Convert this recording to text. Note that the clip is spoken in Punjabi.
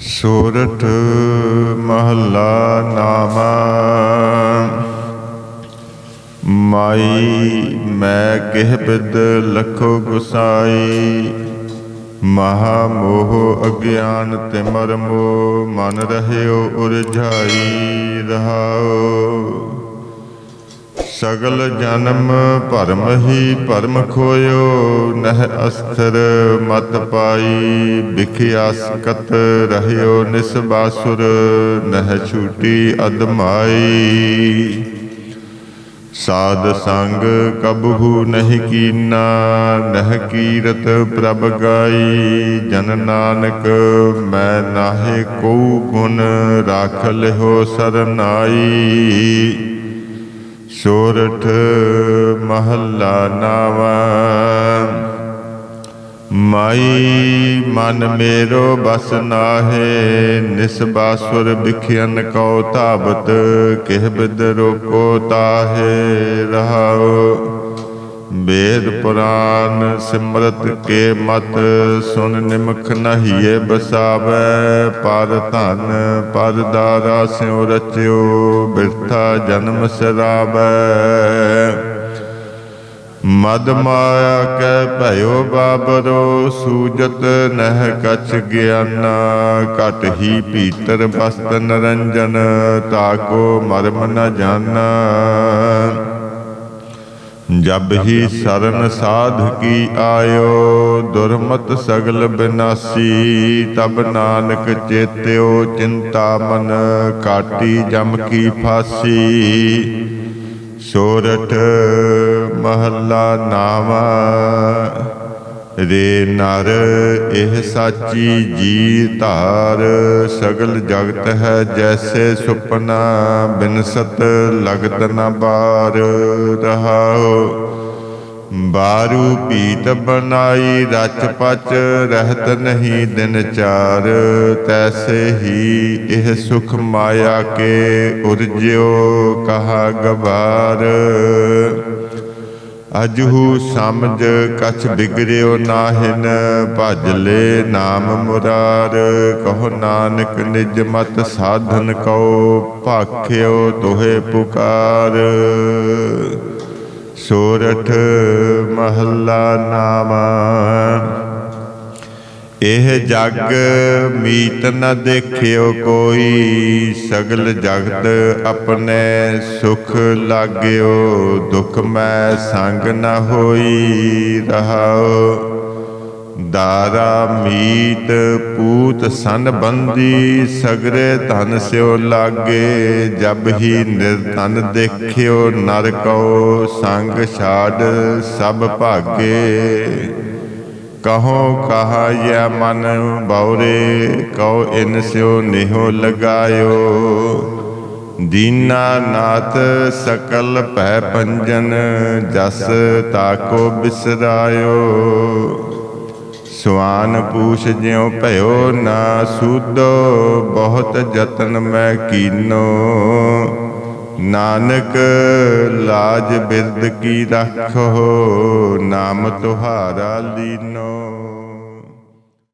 ਸੂਰਠ ਮਹੱਲਾ ਨਾਮਾ। ਮਾਈ, ਮੈਂ ਕਿਹ ਬਿਦ ਲਖੋ ਗੁਸਾਈ। ਮਹਾ ਮੋਹ ਅਗਿਆਨ ਤਿਮਰ ਮੋ ਮਨ ਰਹਿਓ ਉਰਝਾਈ ਰਹਾਓ। ਸਗਲ ਜਨਮ ਭਰਮ ਹੀ ਭਰਮ ਖੋਇਓ, ਨਹਿ ਅਸਥਰ ਮਤ ਪਾਈ। ਵਿਖਿਆਸਕਤ ਰਹਿਓ ਨਿਸਬਾਸੁਰ ਨਹਿ ਛੂਟੀ ਅਦਮਾਈ ਸਾਧ ਸੰਗ ਕਬਹੂ ਨਹੀਂ ਕੀਨਾ, ਨਹਿ ਕੀਰਤ ਪ੍ਰਭ ਗਾਈ। ਜਨ ਨਾਨਕ ਮੈਂ ਨਾਹੇ ਕੋ ਗੁਣ ਰਾਖ ਲਿਓ ਸਰਨਾਈ। ਸੋਰਠ ਮਹੱਲਾ ਨਾਵਾ। ਮਾਈ ਮਨ ਮੇਰੋ ਬਸ ਨਾਹੇ ਨਿਸਬਾਸੁਰ ਬਿਖਿਆਨ ਕਉ ਧਾਬਤ ਕਿਹ ਬਿਦ ਰੋਕੋ ਤਾਹੇ ਰਹਾਉ। ਵੇਦ ਪੁਰਾਨ ਸਿਮਰਤ ਕੇ ਮਤ, ਸੁਨ ਨਿਮਖ ਨਹੀਏ ਬਸਾਵੈ, ਪਰ ਧਨ ਪਰ ਦਾਰਾ ਸਿਉ ਰਚਿਓ, ਬਿਰਥਾ ਜਨਮ ਸਰਾਵੈ। ਮਦ ਮਾਇਆ ਕੈ ਭਇਓ ਬਾਬਰੋ, ਸੂਜਤ ਨਹਿ ਕਛ ਗਿਆਨਾ, ਘਟ ਹੀ ਭੀਤਰ ਬਸਤ ਨਰੰਜਨ ਤਾਕੋ ਮਰਮ ਨ ਜਾਣਾ ਜਬ ਹੀ ਸਰਨ ਸਾਧ ਕੀ ਆਇਓ, ਦੁਰਮਤ ਸਗਲ ਬਿਨਾਸੀ, ਤਬ ਨਾਨਕ ਚੇਤਿਓ ਚਿੰਤਾ ਮਨ, ਕਾਟੀ ਜਮ ਕੀ ਫਾਸੀ। ਸੋਰਠ ਮਹੱਲਾ ਨਾਵਾ। ਰੇ ਨਰ, ਇਹ ਸਾਚੀ ਜੀ ਧਾਰ, ਸਗਲ ਜਗਤ ਹੈ ਜੈਸੇ ਸੁਪਨਾ, ਬਿਨਸਤ ਲਗਤ ਨਾ ਬਾਰ ਰਹਾਉ ਬਾਰੂ ਪੀਤ ਬਨਾਈ ਰਚ ਪਚ ਰਹਿਤ ਨਹੀਂ ਦਿਨ ਚਾਰ, ਤੈਸੇ ਹੀ ਇਹ ਸੁਖ ਮਾਇਆ ਕੇ ਉਰਜਿਓ, ਕਹਾ ਗਵਾਰ। ਅਜਹੂ ਸਮਝ ਕਛ ਬਿਗੜਿਓ ਨਾਹਿਨ, ਭਜ ਲੈ ਨਾਮ ਮੁਰਾਰ। ਕਹੋ ਨਾਨਕ ਨਿਜ ਮਤ ਸਾਧਨ ਕਉ, ਭਾਖਿਓ ਤੋਹੇ ਪੁਕਾਰ। ਸੋਰਠ ਮਹੱਲਾ ਨਾਮਾ ਇਹ ਜਗ ਮੀਤ ਨ ਦੇਖਿਓ ਕੋਈ, ਸਗਲ ਜਗਤ ਆਪਣੇ ਸੁਖ ਲਾਗਿਓ, ਦੁਖ ਮੈਂ ਸੰਗ ਨ ਹੋਈ ਰਹਾਓ ਦਾਰਾ ਮੀਤ ਪੂਤ ਸਨ ਬੰਦੀ ਸਗਰੇ ਧਨ ਸਿਓ ਲਾਗੇ, ਜਬ ਹੀ ਨਿਰਧਨ ਦੇਖਿਓ ਨਰ ਕਉ ਸੰਗ ਛਾੜ ਸਭ ਭਾਗੇ। ਕਹੋ ਕਹਾ ਯਾ ਮਨ ਬਉਰੇ ਕਉ ਇਨ ਸਿਓ ਨਿਹੋ ਲਗਾਇਓ। ਦੀਨਾ ਨਾਥ ਸਕਲ ਭੈ ਪੰਜਨ, ਜਸ ਤਾਕੋ ਬਿਸਰਾਇਓ। ਸਵਾਨ ਪੂਛ ਜਿਉ ਭਇਓ ਨਾ ਸੂਦੋ, ਬਹੁਤ ਜਤਨ ਮੈਂ ਕੀਨੋ। ਨਾਨਕ ਲਾਜ ਬਿਰਦ ਕੀ ਰੱਖੋ ਨਾਮ ਤੁਹਾਰਾ ਲੀਨੋ।